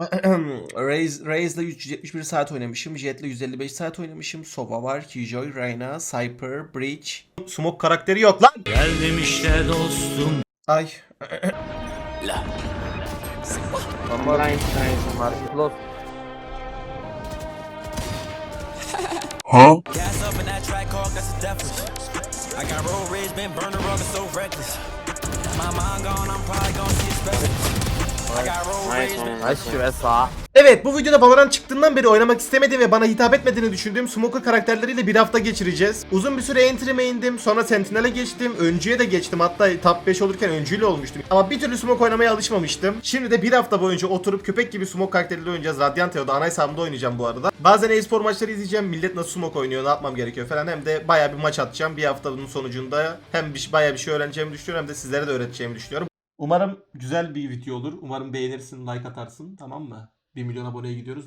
Raze, Raze'la 371 saat oynamışım. Jet'le 155 saat oynamışım. Sova var, Killjoy, Reyna, Cypher, Breach. Smoke karakteri yok lan. Geldim işte dostum. Ay. Nice market lost. Gas up in that track car, that's a death wish. I got road rage, been burning rubber, so reckless. My mind gone, I'm probably gonna see a Evet bu videoda Valorant çıktığından beri oynamak istemediğim ve bana hitap etmediğini düşündüğüm Smoker karakterleriyle bir hafta geçireceğiz. Uzun bir süre entry'me indim, sonra Sentinel'e geçtim, öncüye de geçtim hatta top 5 olurken öncüyle olmuştum. Ama bir türlü Smoke oynamaya alışmamıştım. Şimdi de bir hafta boyunca oturup köpek gibi Smoke karakteriyle oynayacağız. Radiant Teo'da ana hesabımda oynayacağım bu arada. Bazen e-spor maçları izleyeceğim, millet nasıl Smoke oynuyor, ne yapmam gerekiyor falan. Hem de baya bir maç atacağım bir haftanın sonucunda. Hem bir, baya bir şey öğreneceğimi düşünüyorum hem de sizlere de öğreteceğimi düşünüyorum. Umarım güzel bir video olur. Umarım beğenirsin, like atarsın tamam mı? 1 milyon aboneye gidiyoruz.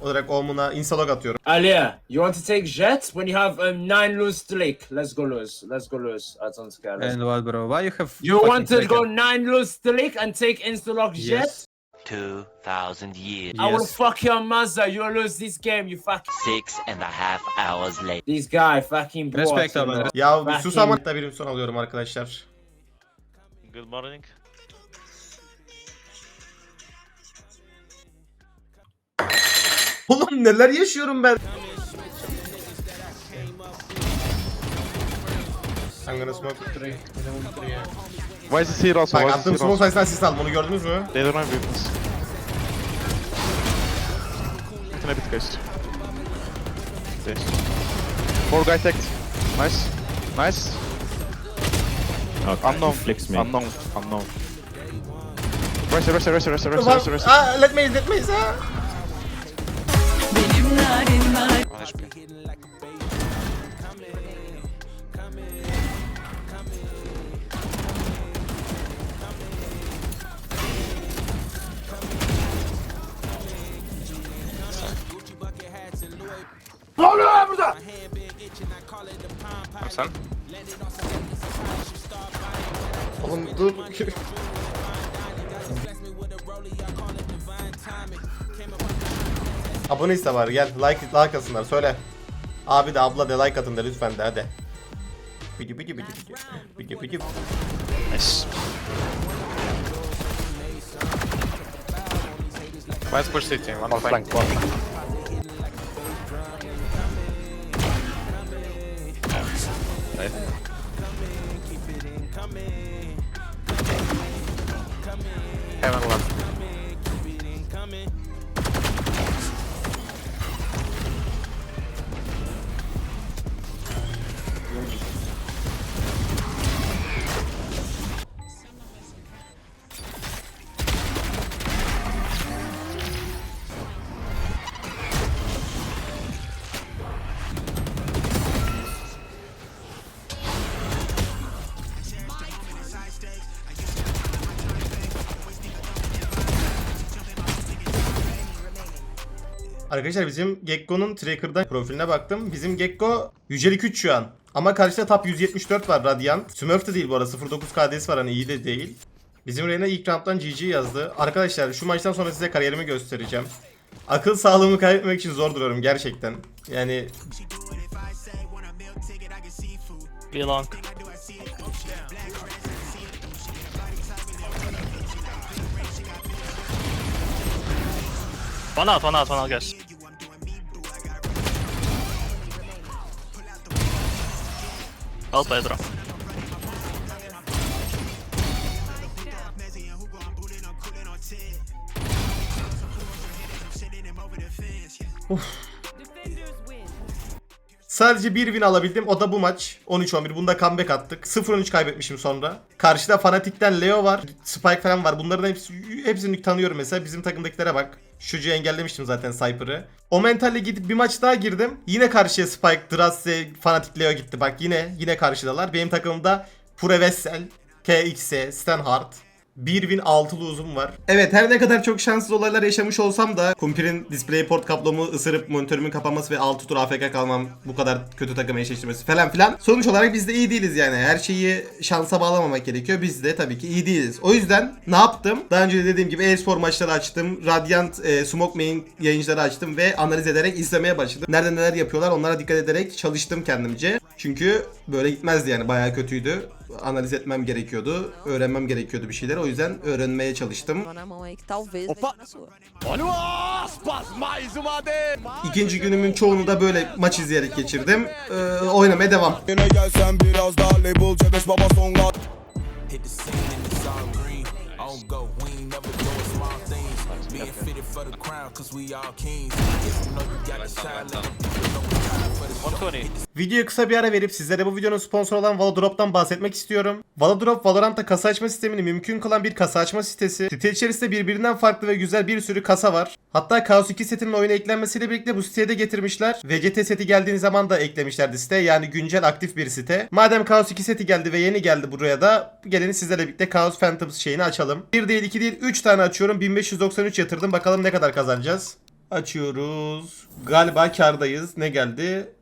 Olarak Omun'a insalog atıyorum. Alia, you want to take jet when you have um, nine loose to leak? Let's go loose. Let's go loose. I don't care. Let's And what, bro? Why you have? You fucking want to go nine loose to leak and take insta-lock jet? Yes. 2,000 years. I will Yes. fuck your mother. You'll lose this game, you fuck. Six and a half hours later. This guy fucking brought, Respect, you know. Ya bir sus ama da birim son alıyorum arkadaşlar. Good morning. Oğlum neler yaşıyorum ben. I'm gonna smoke three. Why is he here also? Bak Why is attığım he smoke sayesinde asist aldım onu gördünüz mü? They don't have weapons. I beat guys? Yes. Four guys tagged. Nice. Nice. Unknown. Flex me. Unknown. Unknown. Rush, rush, rush, rush, rush, rush, rush. Aa, let me let me ha. One HP. Sen? Oğlum dur. Abone iste var gel like like atsınlar söyle. Abi de abla de like atın da lütfen de hadi. Bidi bidi bidi bidi. Bidi bidi. Nice. Let's push city. One flank. Heaven left. Arkadaşlar bizim Gekko'nun Tracker'da profiline baktım. Bizim Gekko yücelik 3 şu an. Ama karşıda top 174 var Radiant. Smurf de değil bu arada 09 KD'si var hani iyi de değil. Bizim Reyna ilk round'dan GG yazdı. Arkadaşlar şu maçtan sonra size kariyerimi göstereceğim. Akıl sağlığımı kaybetmek için zor duruyorum gerçekten. Yani Be long. One out, one out, one out, guys. Help Pedro. Sadece bir win alabildim. O da bu maç. 13-11. Bunda comeback attık. 0-13 kaybetmişim sonra. Karşıda Fanatik'ten Leo var. Spike falan var. Bunların hepsi, hepsini tanıyorum mesela. Bizim takımdakilere bak. Şucu engellemiştim zaten Cypher'ı. O mentalle gidip bir maç daha girdim. Yine karşıya Spike, Drasse, Fanatik Leo gitti. Bak yine yine karşıdalar. Benim takımımda Pure Vessel, KX'e, Stanhart, 1 win 6 lose'um var. Evet her ne kadar çok şanssız olaylar yaşamış olsam da Kumpir'in DisplayPort kablomu ısırıp monitörümün kapanması ve 6 tur AFK kalmam bu kadar kötü takım eşleştirmesi falan filan. Sonuç olarak biz de iyi değiliz yani. Her şeyi şansa bağlamamak gerekiyor. Biz de tabii ki iyi değiliz. O yüzden ne yaptım? Daha önce de dediğim gibi e-spor maçları açtım. Radiant e, Smoke Main yayıncıları açtım ve analiz ederek izlemeye başladım. Nerede neler yapıyorlar onlara dikkat ederek çalıştım kendimce. Çünkü böyle gitmezdi yani bayağı kötüydü. Analiz etmem gerekiyordu. Öğrenmem gerekiyordu bir şeyler. O yüzden öğrenmeye çalıştım. İkinci günümün çoğunu da böyle maç izleyerek geçirdim. Ee, oynamaya devam. Yine gelsen biraz daha label cebeş baba songa. Hit the scene and it's all green. On go, we ain't never doing small things. Show. 120. Videoya kısa bir ara verip sizlere bu videonun sponsoru olan Valodrop'tan bahsetmek istiyorum. Valodrop, Valorant'ta kasa açma sistemini mümkün kılan bir kasa açma sitesi. Site içerisinde birbirinden farklı ve güzel bir sürü kasa var. Hatta Chaos 2 setinin oyuna eklenmesiyle birlikte bu siteye de getirmişler. VCT seti geldiği zaman da eklemişlerdi site. Yani güncel aktif bir site. Madem Chaos 2 seti geldi ve yeni geldi buraya da gelin sizlerle birlikte Chaos Phantoms şeyini açalım. Bir değil iki değil 3 tane açıyorum. 1593 yatırdım. Bakalım ne kadar kazanacağız. Açıyoruz. Galiba kardayız. Ne geldi?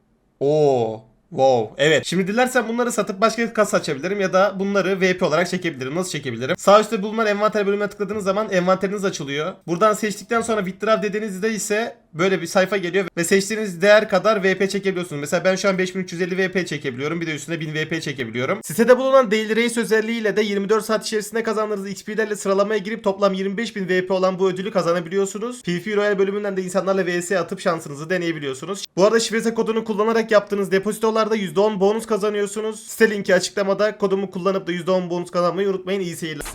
Oo. Wow. Evet. Şimdi dilersen bunları satıp başka bir kasa açabilirim ya da bunları VP olarak çekebilirim. Nasıl çekebilirim? Sağ üstte bulunan envanter bölümüne tıkladığınız zaman envanteriniz açılıyor. Buradan seçtikten sonra withdraw dediğinizde ise böyle bir sayfa geliyor ve seçtiğiniz değer kadar VP çekebiliyorsunuz. Mesela ben şu an 5350 VP çekebiliyorum. Bir de üstüne 1000 VP çekebiliyorum. Sitede bulunan Daily Race özelliğiyle de 24 saat içerisinde kazandığınız XP'lerle sıralamaya girip toplam 25000 VP olan bu ödülü kazanabiliyorsunuz. PvP Royal bölümünden de insanlarla vs atıp şansınızı deneyebiliyorsunuz. Bu arada şifrete kodunu kullanarak yaptığınız depozitolarda %10 bonus kazanıyorsunuz. Site linki açıklamada kodumu kullanıp da %10 bonus kazanmayı unutmayın. İyi seyirler.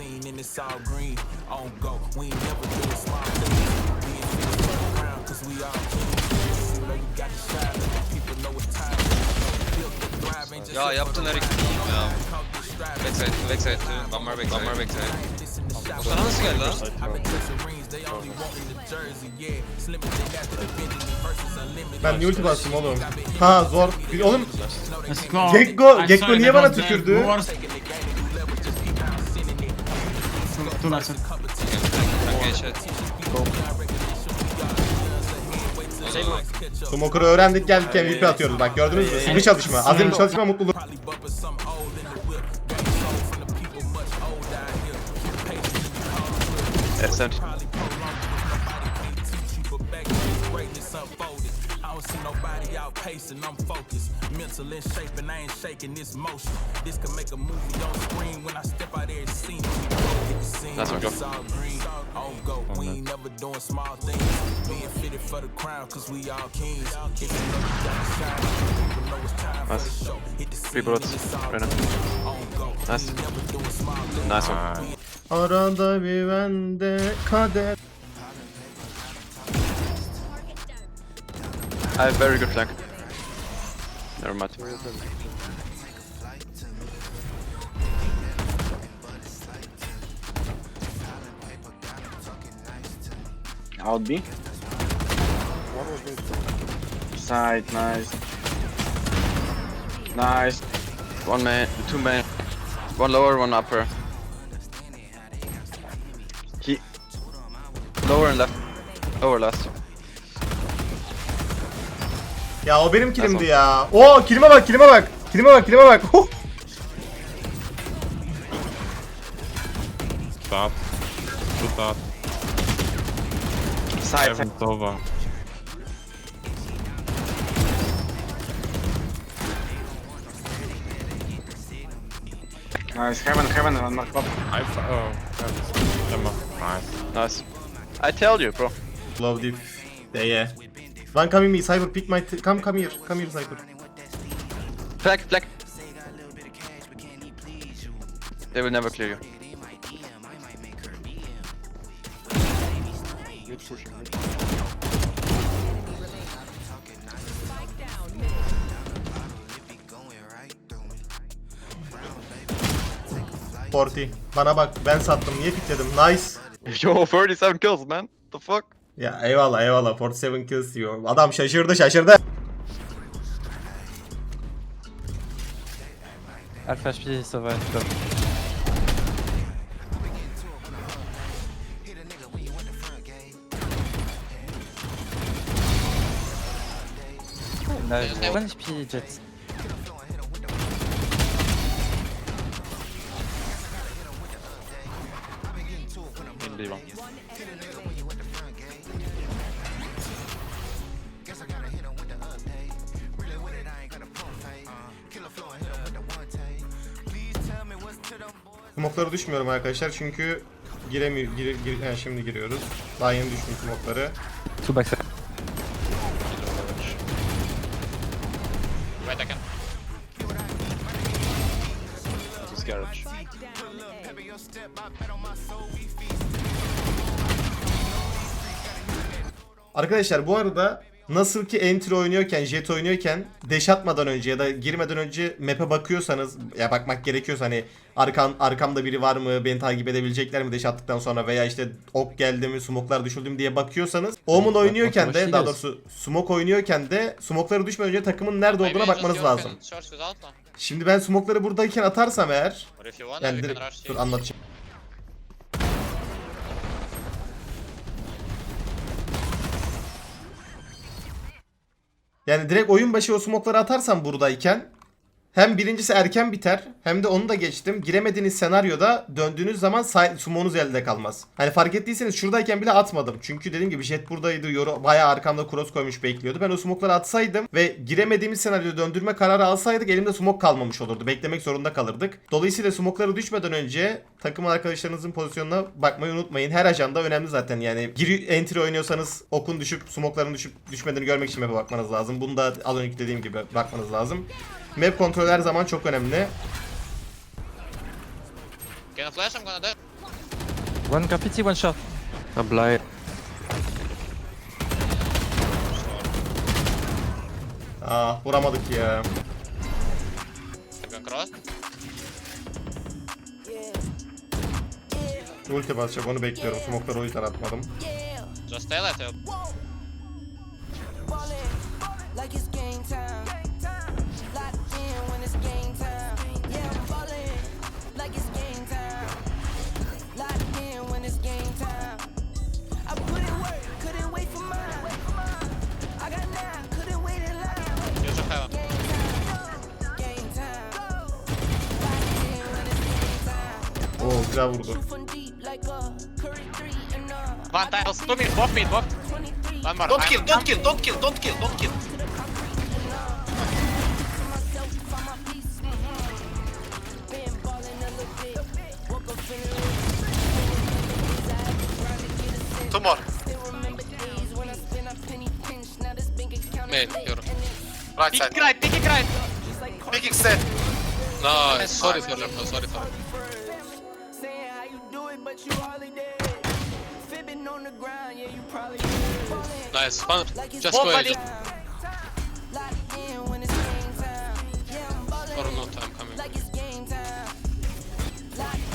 Ya yaptın her ikisini ya. Backside, backside, one more backside, one more backside. O sana nasıl geldi lan? Ben niye ulti bastım oğlum? Ha zor. Oğlum Gekko, Gekko niye bana tükürdü? Kanka eşet. Smoker'ı öğrendik geldik MVP atıyoruz bak gördünüz mü? Sıkı çalışma. Azim çalışma mutluluk. Probably don't see nobody outpacing, I'm focused. Mental in shape and I ain't shaking this motion. This can make a movie on screen when I step out there and see me. Hit That's what go. it's all green. On go, we ain't never doing small things. Being fitted for the crown, cause we all kings. If you know you gotta shine, people know it's time for Nice. the show. Hit the Three scene, bullets. it's all Right now. green. On go, we Nice. ain't never doing small things. Nice one. Arada bir bende kader. I have very good flank. Never mind. Out B. Side, nice. Nice. One man, two main. One lower, one upper. He... Lower and left. Lower last. Ya o benim kilimdi ya. Oo kilime bak kilime bak. Kilime bak kilime bak. Huh. Stop. Shoot up. Side. Seven's over. Nice. Heaven, heaven, one more pop. I oh, that's. Nice. Nice. I tell you, bro. Love diff. Yeah yeah. One coming me. Cyber pick my. Come come here. Come here Cyber. Flag, flag. They will never clear you. Forty. Bana bak ben sattım. Niye pikledim? Nice. Yo, 37 kills, man. The fuck? Ya eyvallah eyvallah 47 kills diyor. Adam şaşırdı şaşırdı. Arkadaş bir şey sabah Ben hiçbir şey. Smoklara düşmüyorum arkadaşlar çünkü giremiyor gir, gir, he, şimdi giriyoruz. Daha yeni düştüm smokları. Two backside. Wait, I can. This is garage. Arkadaşlar bu arada nasıl ki entry oynuyorken, jet oynuyorken dash atmadan önce ya da girmeden önce map'e bakıyorsanız ya bakmak gerekiyorsa hani arkam, arkamda biri var mı, beni takip edebilecekler mi dash attıktan sonra veya işte ok geldi mi, smoke'lar düşürdü mü diye bakıyorsanız Omen oynuyorken de daha doğrusu smoke oynuyorken de smoke'ları düşmeden önce takımın nerede olduğuna bakmanız lazım. Şimdi ben smoke'ları buradayken atarsam eğer yani direkt, dur anlatacağım. Yani direkt oyun başı o smoke'ları atarsam buradayken hem birincisi erken biter hem de onu da geçtim. Giremediğiniz senaryoda döndüğünüz zaman sumonuz elde kalmaz. Hani fark ettiyseniz şuradayken bile atmadım. Çünkü dediğim gibi jet buradaydı. Yoru bayağı arkamda cross koymuş bekliyordu. Ben o smoke'ları atsaydım ve giremediğimiz senaryoda döndürme kararı alsaydık elimde smoke kalmamış olurdu. Beklemek zorunda kalırdık. Dolayısıyla smoke'ları düşmeden önce takım arkadaşlarınızın pozisyonuna bakmayı unutmayın. Her ajanda önemli zaten yani. Giri entry oynuyorsanız okun düşüp smoke'ların düşüp düşmediğini görmek için map'e bakmanız lazım. Bunu da az önceki dediğim gibi bakmanız lazım. Map kontrolü her zaman çok önemli. Can I flash? I'm gonna die. One graffiti, one shot. I'm blind. Aa Ah, vuramadık ya. I'm gonna cross. Ulti basacak onu bekliyorum. Smoke'ları o yüzden atmadım. Just stay like and uh. One tiles. Two mid. Both mid. Both. 23. One more. Don't I'm- kill, don't kill, don't kill, don't kill, don't kill. myself, find my peace. Been ballin' a little bit. Woke up feeling rich. Two more. Still remember days when I spent a penny pinch. Now this bank account Mate, is lit. you're- And it's Right Pick side. right. Pick right. just like Picking set. Nice. Sorry for them. Sorry for them. But you hardly did. Fibbing on the ground, yeah, you probably did. Ballin' Nice. One. Just Both go ahead. body. Locked in when it's game time. Yeah, I'm ballin'. Or no time coming. like it's game time. Locked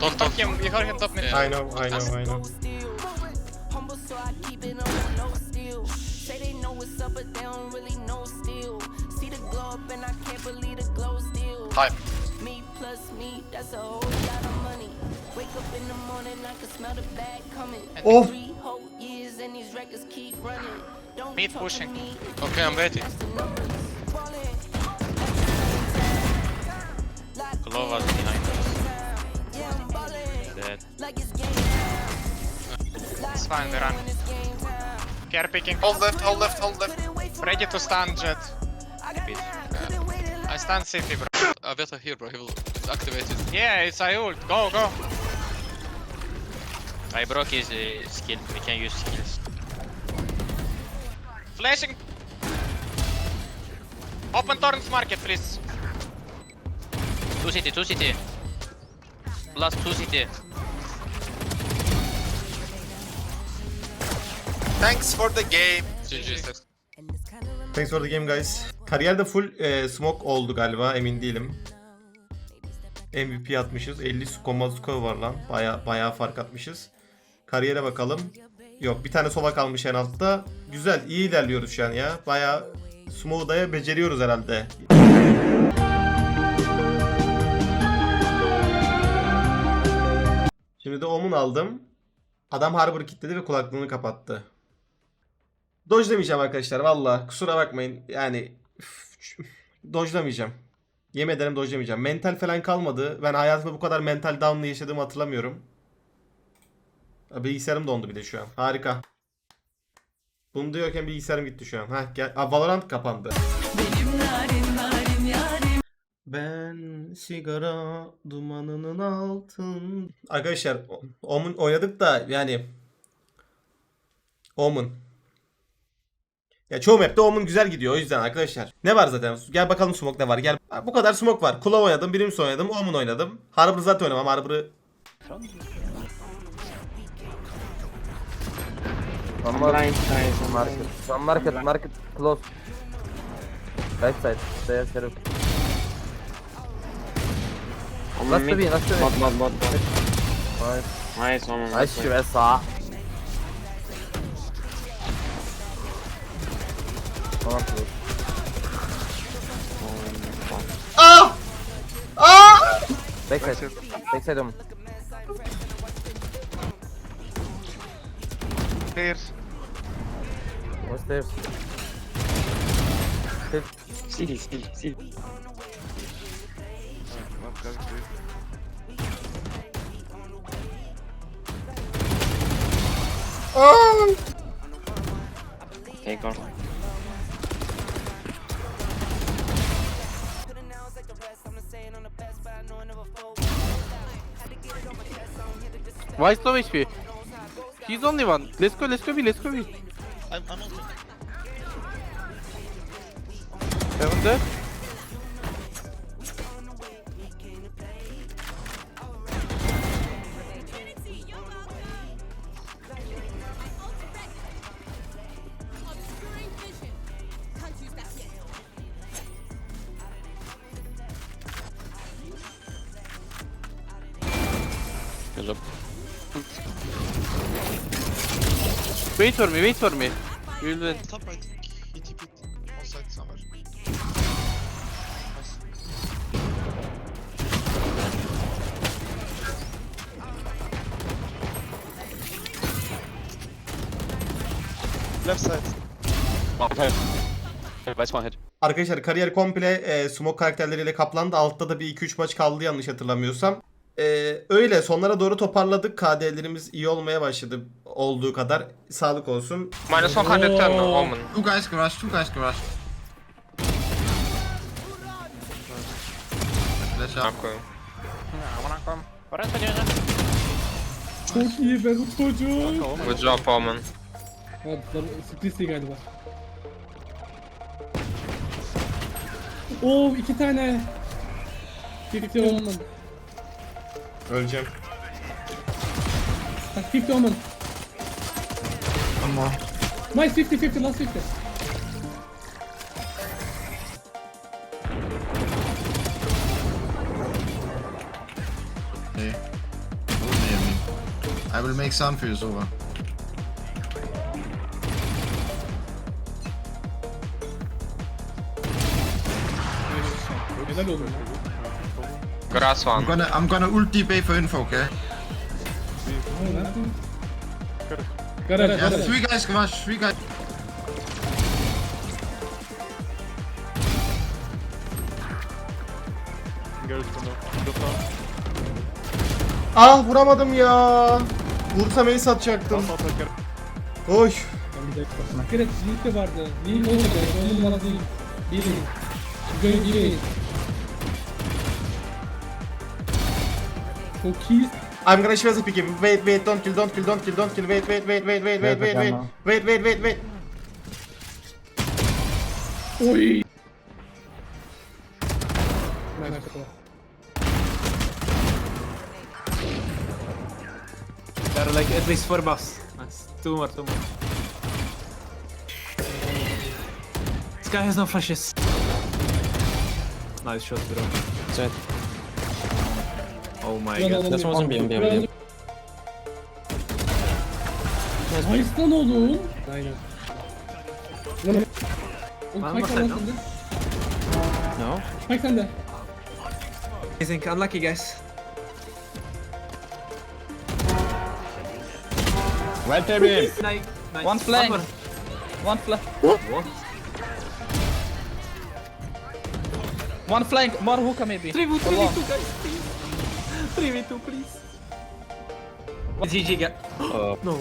time. Don't Top talk him. You heard him top mid. I know, I know, I know. Still humble, so I keep it on the low still. Say they know what's up, but they don't really know still. See the glow up, and I can't believe the glow still. Time. Me plus me, that's a whole lot of money. Wake up in the morning, I can smell the bag coming. Oh. Three whole years, and these records keep running. Don't Mid talk pushing. to me, Okay, I'm waiting. that's the numbers. Ballin'. Locked Glove in was when it's behind it's game time. It's fine, we run. When it's. Care picking. Hold left, hold left, hold left. Couldn't wait for Ready to stun jet. I got nine, couldn't wait I line. stun city, bro. Aveta here, bro. He will activate it. Yeah, it's I ult. Go, go. I broke his uh, skill. We can use skills. Flashing. Open Torrents market, please. Two city, two city. Last two city. Thanks for the game. GG. Thanks for the game guys. Kariyerde full e, smoke oldu galiba emin değilim. MVP atmışız. 50 koma skor var lan. Baya baya fark atmışız. Kariyere bakalım. Yok bir tane sova kalmış en altta. Güzel iyi ilerliyoruz şu an ya. Baya Smooth'a beceriyoruz herhalde. Şimdi de Omun aldım. Adam Harbor kilitledi ve kulaklığını kapattı. Dojlamayacağım arkadaşlar valla kusura bakmayın yani dojlamayacağım. Yemin ederim dojlamayacağım. Mental falan kalmadı. Ben hayatımda bu kadar mental down'la yaşadığımı hatırlamıyorum. Bilgisayarım dondu bir de şu an. Harika. Bunu diyorken bilgisayarım gitti şu an. Heh, gel. Aa, Valorant kapandı. Ben sigara dumanının altın. Arkadaşlar Omun oynadık da yani Omun. Ya çoğu map'te Omun güzel gidiyor o yüzden arkadaşlar. Ne var zaten? Gel bakalım smoke ne var. Gel. Ha, Bu kadar smoke var. Kulav oynadım, Brimstone oynadım, Omun oynadım. Harbor zaten oynamam. Harbor'ı One. Market. One market, market close. Right side. Stairs, sheriff. Last to be, last to be. Mod, mod, mod. Nice. Nice, one more. Nice ve Backside. Backside ama. Stairs. What's stairs? Silly, silly, silly. Oh! Take off. Why is low HP? He's only one. Let's go, let's go B, let's go B. I'm, I'm also. Heaven there. Wait for me, wait for me. Will win. Top right. Hit, hit, hit. On side somewhere. Left side. One head. Vice one head. Arkadaşlar kariyer komple e, smoke karakterleriyle kaplandı. Altta da bir 2-3 maç kaldı yanlış hatırlamıyorsam. E, öyle sonlara doğru toparladık. KD'lerimiz iyi olmaya başladı olduğu kadar sağlık olsun. Minus 100 turn Omen. Two guys can rush, two guys can rush. Flash up. Çok iyi Berut çocuk. Good job Omen. Evet, Split'si galiba. Oo iki tane. Birlikte olmadı. Öleceğim. Taktikte olmadı. One more. Nice fifty fifty last fifty. Okay. Don't near me. I will make some for you, over. Helal olsun. Grass I'm gonna I'm gonna ult DB for info, okay? Garaż, Ja, garaż. three guys, come on, three guys. Ah vuramadım ya. Vursam ace atacaktım. Oy. Ben bir vardı. Yiğit oldu be. Onun numara değil. Biri. Gönül biri. Çok iyi. I'm gonna show the pick Wait wait don't kill don't kill don't kill don't kill wait wait wait wait wait wait wait wait wait wait wait wait Oy. There are like at least four buffs. Nice. Two more, two more. This guy has no flashes. Nice shot, bro. Side. Oh my god. This wasn't being being. Nice lan oğlum. Aynen. Var mı sen? No. Bak sen de. Amazing. Unlucky guys. Right there, beam. Nice. nice. One flank. more. One flank. One flank. More hookah maybe. 3v2, Allah. 3v2 guys, please. 3v2 please. GG. Uh, No.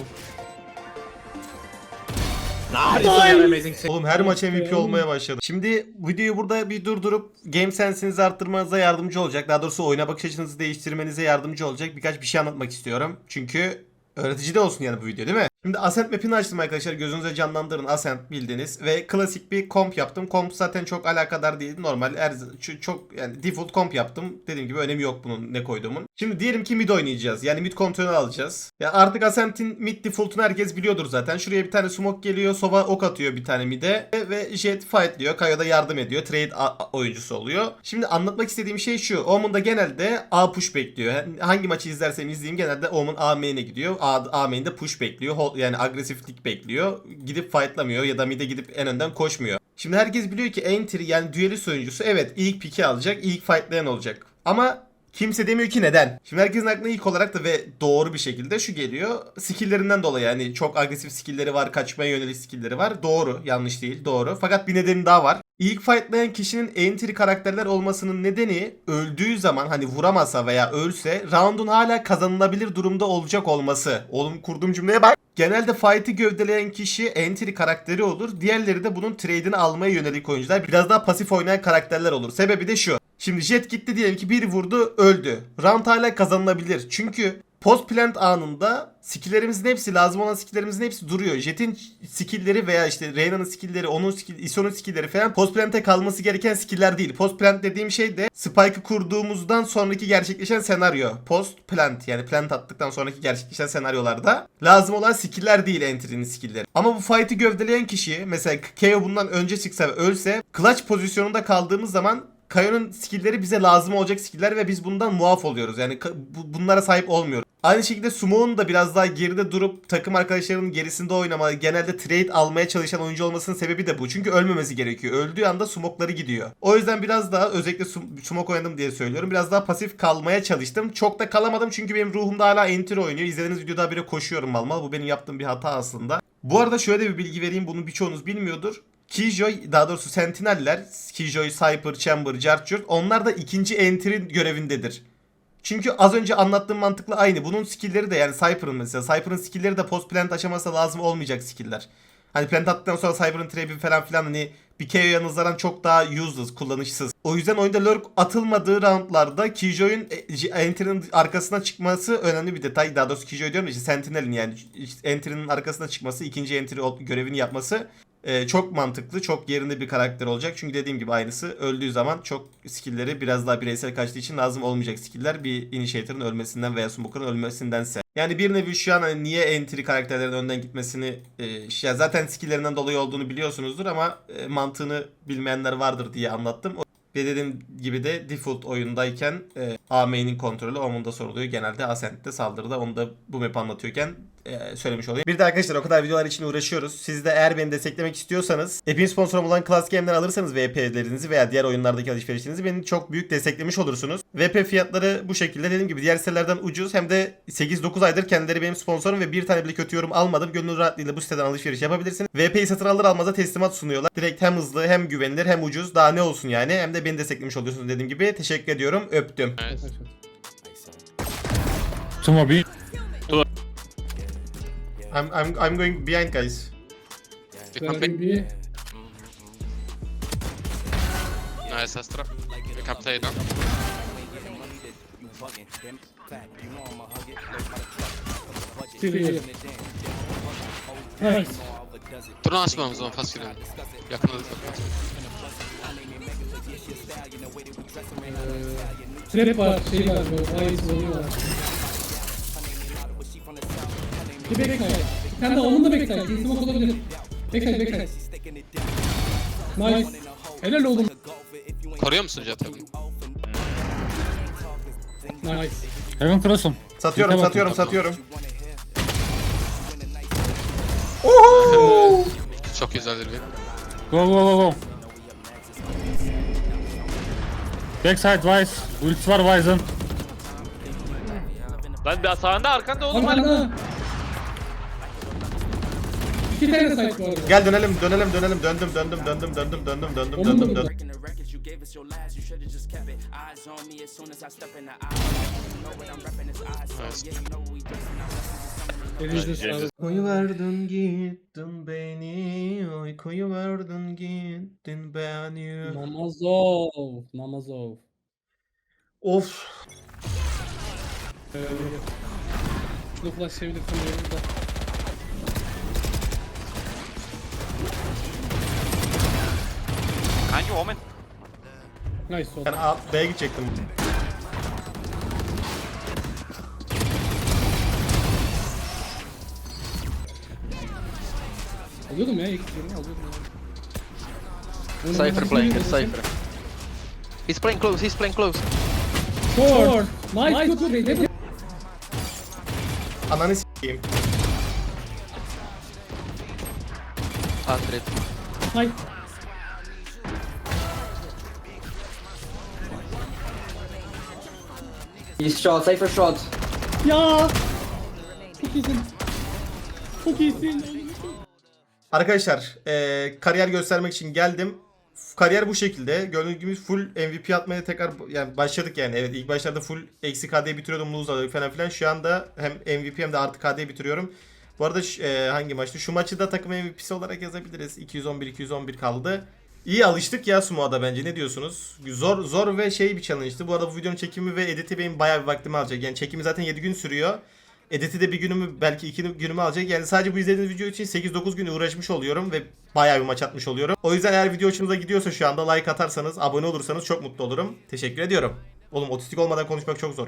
Nice. Nice. Amazing. Oğlum her maç MVP olmaya başladı. Şimdi videoyu burada bir durdurup game sense'inizi arttırmanıza yardımcı olacak. Daha doğrusu oyuna bakış açınızı değiştirmenize yardımcı olacak birkaç bir şey anlatmak istiyorum. Çünkü öğretici de olsun yani bu video değil mi? Şimdi Ascent map'ini açtım arkadaşlar. Gözünüze canlandırın Ascent bildiğiniz. Ve klasik bir komp yaptım. Komp zaten çok alakadar değil. Normal her, ç- çok yani default komp yaptım. Dediğim gibi önemi yok bunun ne koyduğumun. Şimdi diyelim ki mid oynayacağız. Yani mid kontrolü alacağız. Ya artık Ascent'in mid default'unu herkes biliyordur zaten. Şuraya bir tane smoke geliyor. Sova ok atıyor bir tane mid'e. Ve- Ve Jet fightlıyor. Kayo da yardım ediyor. Trade oyuncusu oluyor. Şimdi anlatmak istediğim şey şu. Omen'da genelde A push bekliyor. Hangi maçı izlersem izleyeyim genelde Omen A main'e gidiyor. A, A main'de push bekliyor. Hold- Yani agresiflik bekliyor. Gidip fightlamıyor ya da mid'e gidip en önden koşmuyor. Şimdi herkes biliyor ki entry yani duelist oyuncusu evet ilk pick'i alacak. ilk fightlayan olacak. Ama Kimse demiyor ki neden. Şimdi herkesin aklına ilk olarak da ve doğru bir şekilde şu geliyor. Skill'lerinden dolayı yani çok agresif skill'leri var, kaçmaya yönelik skill'leri var. Doğru, yanlış değil, doğru. Fakat bir nedeni daha var. İlk fightlayan kişinin entry karakterler olmasının nedeni öldüğü zaman hani vuramasa veya ölse round'un hala kazanılabilir durumda olacak olması. Oğlum kurduğum cümleye bak. Genelde fight'i gövdeleyen kişi entry karakteri olur. Diğerleri de bunun trade'ini almaya yönelik oyuncular. Biraz daha pasif oynayan karakterler olur. Sebebi de şu. Şimdi Jet gitti diyelim ki bir vurdu öldü. Round hala kazanılabilir. Çünkü post plant anında skill'lerimizin hepsi lazım olan skill'lerimizin hepsi duruyor. Jet'in skill'leri veya işte Reyna'nın skill'leri, onun skill, Iso'nun skill'leri falan post plant'e kalması gereken skill'ler değil. Post plant dediğim şey de Spike'ı kurduğumuzdan sonraki gerçekleşen senaryo. Post plant yani plant attıktan sonraki gerçekleşen senaryolarda lazım olan skill'ler değil entry'nin skill'leri. Ama bu fight'ı gövdeleyen kişi mesela KO bundan önce çıksa ve ölse clutch pozisyonunda kaldığımız zaman Kayo'nun skill'leri bize lazım olacak skill'ler ve biz bundan muaf oluyoruz. Yani bunlara sahip olmuyoruz. Aynı şekilde Sumo'nun da biraz daha geride durup takım arkadaşlarının gerisinde oynama, genelde trade almaya çalışan oyuncu olmasının sebebi de bu. Çünkü ölmemesi gerekiyor. Öldüğü anda smokları gidiyor. O yüzden biraz daha özellikle smoke oynadım diye söylüyorum. Biraz daha pasif kalmaya çalıştım. Çok da kalamadım çünkü benim ruhumda hala enter oynuyor. İzlediğiniz videoda habire koşuyorum mal mal. Bu benim yaptığım bir hata aslında. Bu arada şöyle bir bilgi vereyim. Bunu birçoğunuz bilmiyordur. Killjoy daha doğrusu Sentinel'ler Killjoy, Cypher, Chamber, Jarchurt onlar da ikinci entry görevindedir. Çünkü az önce anlattığım mantıkla aynı. Bunun skill'leri de yani Cypher'ın mesela. Cypher'ın skill'leri de post plant aşamasında lazım olmayacak skill'ler. Hani plant attıktan sonra Cypher'ın trap'i falan filan hani bir KO'ya nazaran çok daha useless, kullanışsız. O yüzden oyunda lurk atılmadığı roundlarda Killjoy'un e, entry'nin arkasına çıkması önemli bir detay. Daha doğrusu Killjoy diyorum işte Sentinel'in yani entry'nin arkasına çıkması, ikinci entry görevini yapması e, çok mantıklı, çok yerinde bir karakter olacak. Çünkü dediğim gibi aynısı öldüğü zaman çok skill'leri biraz daha bireysel kaçtığı için lazım olmayacak skill'ler bir initiator'ın ölmesinden veya smoker'ın ölmesindense. Yani bir nevi şu an hani niye entry karakterlerin önden gitmesini e, zaten skill'lerinden dolayı olduğunu biliyorsunuzdur ama e, mantığını bilmeyenler vardır diye anlattım. Ve dediğim gibi de default oyundayken e, A main'in kontrolü Omen'da soruluyor. Genelde Ascent'te saldırıda onu da bu map anlatıyorken e, söylemiş olayım. Bir de arkadaşlar o kadar videolar için uğraşıyoruz. Siz de eğer beni desteklemek istiyorsanız App'in sponsorum olan Class Game'den alırsanız VP'lerinizi veya diğer oyunlardaki alışverişlerinizi beni çok büyük desteklemiş olursunuz. VP fiyatları bu şekilde dediğim gibi diğer sitelerden ucuz hem de 8-9 aydır kendileri benim sponsorum ve bir tane bile kötü yorum almadım. Gönül rahatlığıyla bu siteden alışveriş yapabilirsiniz. VP'yi satın alır almaza teslimat sunuyorlar. Direkt hem hızlı hem güvenilir hem ucuz. Daha ne olsun yani. Hem de beni desteklemiş oluyorsunuz dediğim gibi. Teşekkür ediyorum. Öptüm. Nice. Tomorrow B. I'm, I'm, I'm going behind guys. We come back. Nice Astra. We can play now. Nice. Turnu açmamız zaman fast girelim. Yakında da Trap var, şey var, böyle ayı Bir backside. Bir tane de onun da backside. Bir smoke olabilir. Backside, backside. Nice. Helal oğlum. Koruyor musun Jet abi? Nice. Heaven cross'um. Satıyorum, Yıka satıyorum, satıyorum. Çok güzel bir Go go go go. Backside Wise. Ulti var Wise'ın. Lan bir sağında arkanda oğlum. Arkanda. İki tane site var. Gel dönelim, dönelim, dönelim. Döndüm, döndüm, döndüm, döndüm, döndüm, döndüm, döndüm, döndüm. Breaking the records, you gave us your lies, you should've just kept it. Eyes on me as soon as I step in the aisle. You know what I'm repping is eyes, so yeah, you know we dressing our Uykuyu verdin gittin beni, uykuyu verdin gittin beni. Namazov. Namazov. Of. Şunu flashlayabilirsin yanımda. Can you omen? Nice oldu. Ben A, B'ye gidecektim. Alıyordum ya ilk yerini alıyordum ya. Cypher playing, Cypher. He's playing close, he's playing close. Short. Nice good trade. Ananı s**eyim. 100. Nice. He's shot, Cypher shot. Ya. Çok iyisin. Çok iyisin. Arkadaşlar, eee, kariyer göstermek için geldim. Kariyer bu şekilde. Gördüğünüz gibi full MVP atmaya tekrar yani başladık yani. Evet ilk başlarda full eksi KD bitiriyordum lose alıyorduk falan filan. Şu anda hem MVP hem de artı KD bitiriyorum. Bu arada eee, hangi maçtı? Şu maçı da takım MVP'si olarak yazabiliriz. 211 211 kaldı. İyi alıştık ya Sumo'da bence. Ne diyorsunuz? Zor zor ve şey bir challenge'tı. Bu arada bu videonun çekimi ve editi benim bayağı bir vaktimi alacak. Yani çekimi zaten 7 gün sürüyor. Editi de bir günümü belki iki günümü alacak. Yani sadece bu izlediğiniz video için 8-9 gün uğraşmış oluyorum ve bayağı bir maç atmış oluyorum. O yüzden eğer video hoşunuza gidiyorsa şu anda like atarsanız, abone olursanız çok mutlu olurum. Teşekkür ediyorum. Oğlum otistik olmadan konuşmak çok zor.